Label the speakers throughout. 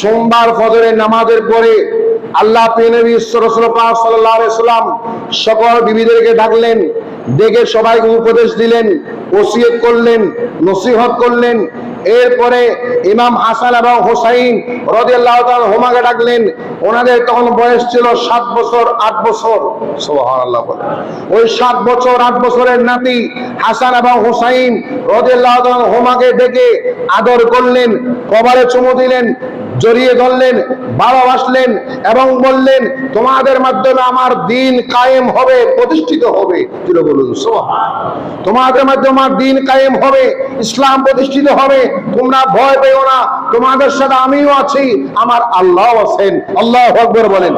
Speaker 1: সোমবার ফজরের নামাজের পরে আল্লাহ সাল্লাম সকল বিবিদেরকে ডাকলেন, ডেকে সবাইকে উপদেশ দিলেন, ওসিয়ত করলেন, নসিহত করলেন। এরপরে ইমাম হাসান এবং হোসাইন রদিয়াল্লাহ হোমাকে ডাকলেন। ওনাদের তখন বয়স ছিল সাত বছর, আট বছর। ওই সাত বছর, আট বছরের নাতি হাসান এবং হোসাইন রদিয়াল্লাহ হোমাকে ডেকে আদর করলেন, কবারে চুমু দিলেন জড়িয়ে ধরলেন ভালোবাসলেন এবং বললেন, তোমাদের মাধ্যমে আমার দিন কায়েম হবে, প্রতিষ্ঠিত হবে। যেটা বলুন। তোমাদের মাধ্যমে আমার দিন কায়েম হবে, ইসলাম প্রতিষ্ঠিত হবে। তোমরা ভয় পেও না, তোমাদের সাথে আমিও আছি, আমার আল্লাহ আছেন। আল্লাহ আকবর বলেন।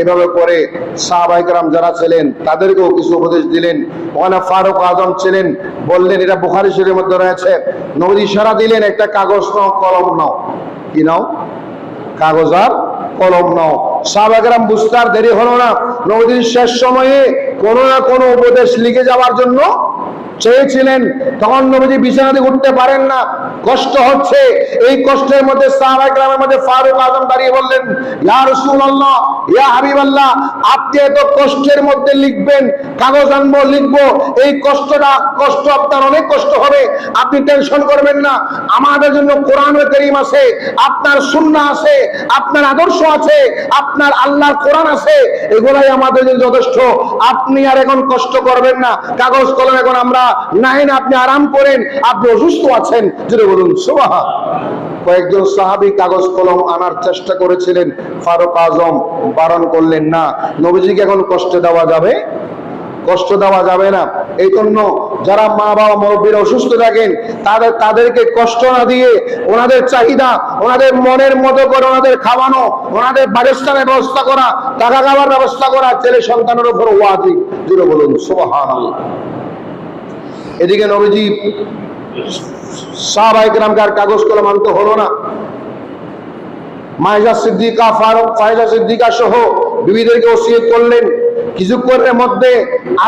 Speaker 1: এভাবে করে সাহাবাইকরাম যারা ছিলেন, তাদেরকেও কিছু উপদেশ দিলেন। ওখানে ফারুক আজম ছিলেন, বললেন, এটা বুখারি শরীরের মধ্যে রয়েছে। নবী সারা দিলেন, একটা কাগজ নাও, কলম নাও। কি নাও? কাগজ আর কলম নাও। সাহাবাগরাম বুঝতে আর দেরি হলো না। নবীর শেষ সময়ে কোনো না কোনো উপদেশ লিখে যাওয়ার জন্য চেয়েছিলেন। তখন নবীজি বিছানাতে উঠতে পারেন না। কষ্ট হচ্ছে। এই কষ্টের মধ্যে সাহাবাগরামের মধ্যে ফারুক আজম দাঁড়িয়ে বললেন, ইয়া রাসূলুল্লাহ, ইয়া হাবিবাল্লাহ, আপনি এত কষ্টের মধ্যে লিখবেন, কাগজ আনব, লিখব, এই কষ্টটা, কষ্ট আপনার অনেক কষ্ট হবে, আপনি টেনশন করবেন না, আমাদের জন্য কোরআনের করিম আছে, আপনার সুন্নাহ আছে, আপনার আদর্শ আছে, আপনার আল্লাহর কোরআন আছে, এগুলাই আমাদের জন্য যথেষ্ট, আপনি আর এখন কষ্ট করবেন না, কাগজ কলম এখন আমরা না, আপনি আরাম করেন, আপনি অসুস্থ আছেন যদি বলুন সুবাহা কয়েকজন সাহাবি কাগজ কলম আনার চেষ্টা করেছিলেন, ফারুক আজম বারণ করলেন, না, নবীজিকে এখন কষ্ট দেওয়া যাবে? কষ্ট দেওয়া যাবে না। এই জন্য যারা মা বাবা মুরব্বীরা অসুস্থ থাকেন, তাদের, তাদেরকে কষ্ট না দিয়ে ওনাদের চাহিদা, ওনাদের মনের মতো করে ওনাদের খাওয়ানো, ওনাদের বাসস্থানের ব্যবস্থা করা, টাকা খাওয়ার ব্যবস্থা করা, ছেলে সন্তানের উপর ওয়াজিব। জুড়ে বলুন, সুবহানাল্লাহ। এদিকে নবীজি সাহাবাইকরামকে আর কাগজ কলম আনতে হলো না। মাইজা সিদ্দিকা ফারুক ফাহেজা সিদ্দিকা সহ বিবিদেরকে ওসিয়ত করলেন। কিছুক্ষণের মধ্যে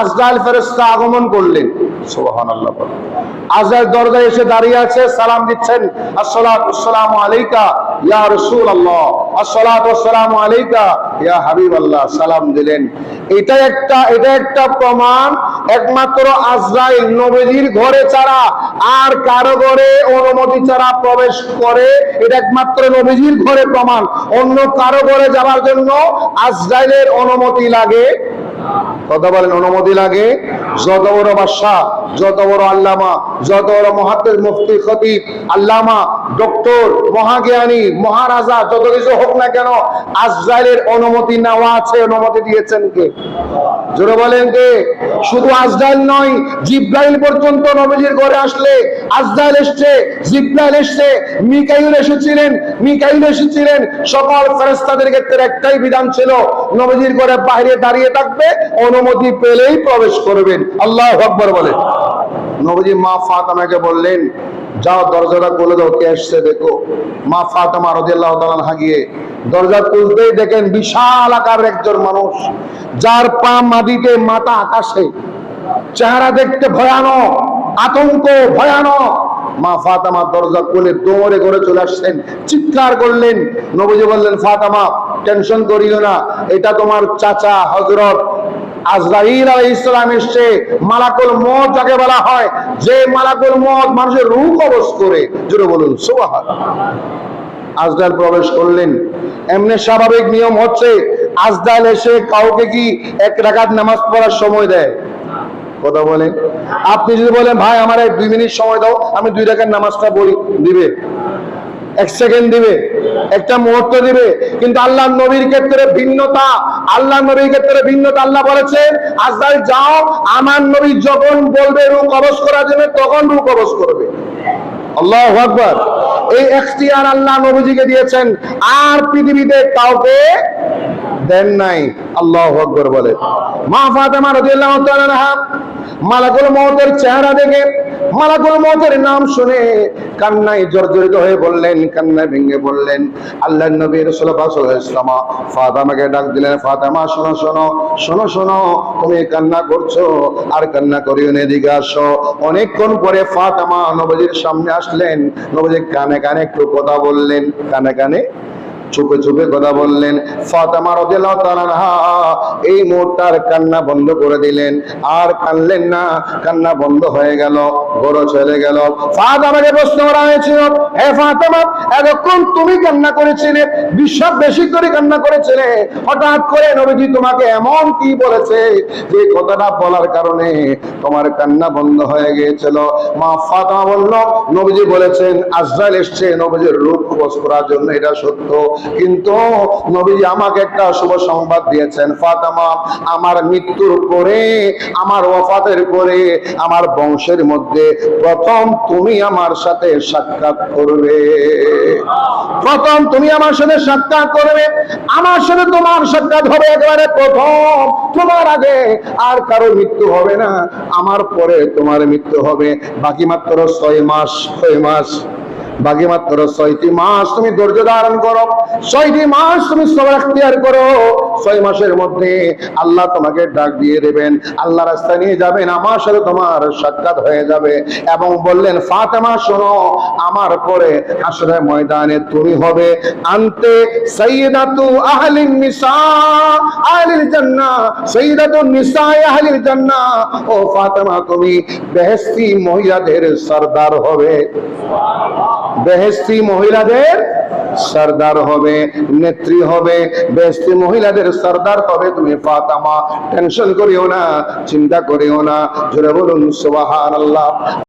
Speaker 1: আজদাল ফেরস্তা আগমন করলেন। দরজায় এসে দাঁড়িয়ে আছে, সালাম দিচ্ছেন আসসালামু আলাইকা ইয়া রাসূলুল্লাহ, আসসালাতু আসসালামু আলাইকা ইয়া হাবিবাল্লাহ, সালাম দিলেন। এটা একটা এটা একটা প্রমাণ, একমাত্র আজরাইল ঘরে ছাড়া আর কারও ঘরে অনুমতি ছাড়া প্রবেশ করে, এটা একমাত্র নবীজির ঘরে প্রমাণ। অন্য কারও ঘরে যাওয়ার জন্য আজরাইলের অনুমতি লাগে। কথা বলেন, অনুমতি লাগে। যত বড় বাদশাহ, যত বড় আল্লামা, যত বড় মহাত্মের মুফতি, খতিব, আল্লামা, ডক্টর, মহাজ্ঞানী, মহারাজা, যত কিছু হোক না কেন, আজরাইলের অনুমতি নেওয়া আছে, অনুমতি দিয়েছেন কে? জোরে বলেন কে? শুধু আজরাইল নয়, জিব্রাইল পর্যন্ত নবীজির ঘরে আসলে আজরাইল এসছে, জিব্রাইল এসছে, মিকাইল এসেছিলেন মিকাইল এসেছিলেন। সকল ফেরেশতাদের ক্ষেত্রে একটাই বিধান ছিল, নবীজির ঘরে বাইরে দাঁড়িয়ে থাকবে অনুমতি পেলেই প্রবেশ করবেন। আল্লাহ আকবর বলে। নবীজি, মা ফাতেমাকে বললেন, যাও, দরজাটা খুলে দাও, কে এসছে দেখো। মা ফাতেমা রাদিয়াল্লাহু তাআলা হাগিয়ে দরজা খুলতেই দেখেন বিশাল আকার একজন মানুষ, যার পা মাটিতে, মাথা আকাশে। চেহারা দেখতে ভয়ানক, আতঙ্ক ভয়ানক। মা ফাতেমা দরজা খুলে দৌড়ে ঘরে চলে আসছেন, চিৎকার করলেন। নবীজি বললেন, ফাতেমা, টেনশন করিও না, এটা তোমার চাচা হযরত আজরাইল আলাইহিস সালাম এসেছে, মালাকুল মউত যাকে বলা হয়। যে মালাকুল মউত মানুষের রূহ কবজ করে, জোরে বলুন, সুবহানাল্লাহ। আজরাইল প্রবেশ করলেন। এমনি স্বাভাবিক নিয়ম হচ্ছে আজদাল এসে কাউকে কি এক রাকাত নামাজ পড়ার সময় দেয়? কথা বলেন আপনি যদি বলেন, ভাই, আমার দুই মিনিট সময় দাও, আমি দুই রাকাত নামাজটা পড়ি, দিবে। এক সেকেন্ড দিবে। একটা মুহূর্ত দিবে। কিন্তু আল্লাহ নবীর ক্ষেত্রে ভিন্নতা, আল্লাহ নবীর ক্ষেত্রে ভিন্নতা আল্লাহ বলেছেন, আজরাইল যাও, আমার নবী যখন বলবে রূহ কবজ করার জন্য, তখন রূহ কবজ করবে। আল্লাহ এই এখতিয়ার আল্লাহ নবীজিকে দিয়েছেন, আর পৃথিবীতে কাউকে দেন নাই, আল্লাহ আকবার বলে। মা ফাতেমা রাদিয়াল্লাহু তাআলা মালাকুল মউতের চেহারা দেখে মালাকুল মউতের নাম শুনে কান্নায় জর্জরিত হয়ে বললেন, কান্নায় ভেঙে বললেন, আল্লাহর নবী রাসূলুল্লাহ সাল্লাল্লাহু আলাইহি ওয়াসাল্লাম ফাতেমাকে ডাক দিলেন, ফাতেমা, শোনো শোনো শোনো শোনো, তুমি কান্না করছ, আর কান্না করিও না, এদিকে আসো। অনেকক্ষণ পরে ফাতামা নবীজির সামনে আসলেন, নবীজি কানে কানে একটু কথা বললেন, কানে কানে চুপে চুপে কথা বললেন। ফাতেমা রাদিয়াল্লাহু তাআলা এই মুহূর্তার কান্না বন্ধ করে দিলেন। আর কানলেন না, কান্না বন্ধ হয়ে গেল বড় চলে গেল। ফাতেমাকে প্রশ্ন করা হয়েছিল, হে ফাতেমা, এতক্ষণ তুমি কান্না করেছিলে? বিশ্বাস বেশি করে কান্না করেছিলে? হঠাৎ করে নবীজি তোমাকে এমন কি বলেছে যে কথাটা বলার কারণে তোমার কান্না বন্ধ হয়ে গিয়েছিল? মা ফাতেমা বলল, নবীজি বলেছেন, আজরাইল এসছে নবীজির রূপ খোঁজ করার জন্য, এটা সত্য। কিন্তু নবীজি আমাকে একটা শুভ সংবাদ দিয়েছেন, ফাতেমা, আমার মৃত্যুর পরে, আমার ওয়াফাতের পরে, আমার বংশের মধ্যে প্রথম তুমি আমার সাথে সাক্ষাৎ করবে। প্রথম তুমি আমার সাথে সাক্ষাৎ করবে, আমার সাথে তোমার সাক্ষাৎ হবে একেবারে প্রথম, তোমার আগে আর কারও মৃত্যু হবে না, আমার পরে তোমার মৃত্যু হবে, বাকি মাত্র ছয় মাস ছয় মাস। বাকি মাত্র ছয়টি মাস তুমি ধৈর্য ধারণ করো। ছয়টি মাস তুমি সবার করো। ছয় মাসের মধ্যে আল্লাহ তোমাকে ডাক দিয়ে দেবেন। আল্লাহ রাস্তায় নিয়ে যাবেন, আমার সাথে তোমার সাক্ষাৎ হয়ে যাবে। এবং বললেন, ফাতেমা, শোনো, আমার পরে আসলে ময়দানে তুমি হবে। আনতে সাইয়্যিদাতু আহলিন নিসা, আহলিল জান্নাহ, সাইয়্যিদাতু নিসা আহলিল জান্নাহ। ও ফাতেমা, তুমি বেহেশতি মহিলাদের সরদার হবে। বেহেস্তি মহিলাদের সর্দার হবে, নেত্রী হবে বেহেস্তি মহিলাদের সর্দার হবে। তুমি ফাতামা, টেনশন করিও না, চিন্তা করিও না। জোরে বলুন, সুবহানাল্লাহ।